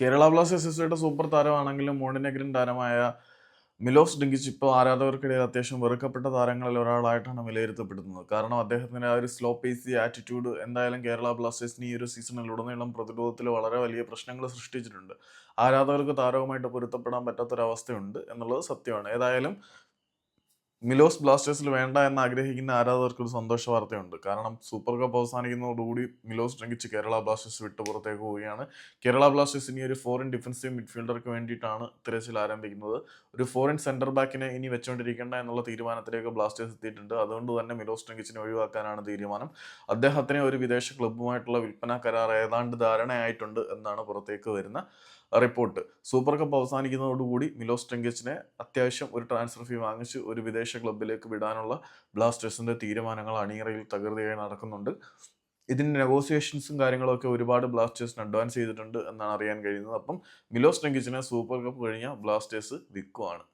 Kerala Blasters എസ്യുടെ super താരമാണെങ്കിലും Montenegrin താരമായ മിലോസ് ഡിങ്കിച്ച് ഇപ്പോൾ ആരാധകർക്കിടയിൽ അത്യാവശ്യം വെറുക്കപ്പെട്ട താരങ്ങളിൽ ഒരാളായിട്ടാണ് വിലയിരുത്തപ്പെടുന്നത്. കാരണം അദ്ദേഹത്തിന്റെ ആ ഒരു സ്ലോ പേസി ആറ്റിറ്റ്യൂഡ് എന്തായാലും കേരള ബ്ലാസ്റ്റേഴ്സിന് ഈ ഒരു സീസണിൽ ഉടനീളം പ്രതിരോധത്തിൽ വളരെ വലിയ പ്രശ്നങ്ങൾ സൃഷ്ടിച്ചിട്ടുണ്ട്. ആരാധകർക്ക് താരവുമായിട്ട് പൊരുത്തപ്പെടാൻ പറ്റാത്തൊരവസ്ഥയുണ്ട് എന്നുള്ളത് സത്യമാണ്. ഏതായാലും മിലോസ് ബ്ലാസ്റ്റേഴ്സിൽ വേണ്ട എന്ന് ആഗ്രഹിക്കുന്ന ആരാധകർക്ക് ഒരു സന്തോഷ വാർത്തയുണ്ട്. കാരണം സൂപ്പർ കപ്പ് അവസാനിക്കുന്നതോടുകൂടി മിലോസ് ഡ്രങ്കിച്ച് കേരള ബ്ലാസ്റ്റേഴ്സ് വിട്ടു പുറത്തേക്ക് പോവുകയാണ്. കേരള ബ്ലാസ്റ്റേഴ്സ് ഇനി ഒരു ഫോറിൻ ഡിഫൻസീവ് മിഡ്ഫീൽഡർക്ക് വേണ്ടിയിട്ടാണ് തിരച്ചിൽ ആരംഭിക്കുന്നത്. ഒരു ഫോറിൻ സെന്റർ ബാക്കിനെ ഇനി വെച്ചുകൊണ്ടിരിക്കേണ്ട എന്നുള്ള തീരുമാനത്തിലേക്ക് ബ്ലാസ്റ്റേഴ്സ് എത്തിയിട്ടുണ്ട്. അതുകൊണ്ട് തന്നെ മിലോസ് ഡ്രങ്കിച്ചിനെ ഒഴിവാക്കാനാണ് തീരുമാനം. അദ്ദേഹത്തിന് ഒരു വിദേശ ക്ലബ്ബുമായിട്ടുള്ള വിൽപ്പന കരാർ ഏതാണ്ട് ധാരണയായിട്ടുണ്ട് എന്നാണ് പുറത്തേക്ക് വരുന്ന റിപ്പോർട്ട്. സൂപ്പർ കപ്പ് അവസാനിക്കുന്നതോടുകൂടി മിലോസ് ടെങ്കിച്ചിനെ അത്യാവശ്യം ഒരു ട്രാൻസ്ഫർ ഫീ വാങ്ങിച്ച് ഒരു വിദേശ ക്ലബിലേക്ക് വിടാനുള്ള ബ്ലാസ്റ്റേഴ്സിന്റെ തീരുമാനങ്ങൾ അണിയറയിൽ തകൃതിയായി നടക്കുന്നുണ്ട്. ഇതിന്റെ നെഗോസിയേഷൻസും കാര്യങ്ങളൊക്കെ ഒരുപാട് ബ്ലാസ്റ്റേഴ്സിന് അഡ്വാൻസ് ചെയ്തിട്ടുണ്ട് എന്നാണ് അറിയാൻ കഴിയുന്നത്. അപ്പം മിലോസ് ടെങ്കിച്ചിനെ സൂപ്പർ കപ്പ് കഴിഞ്ഞാൽ ബ്ലാസ്റ്റേഴ്സ് വിൽക്കുവാണ്.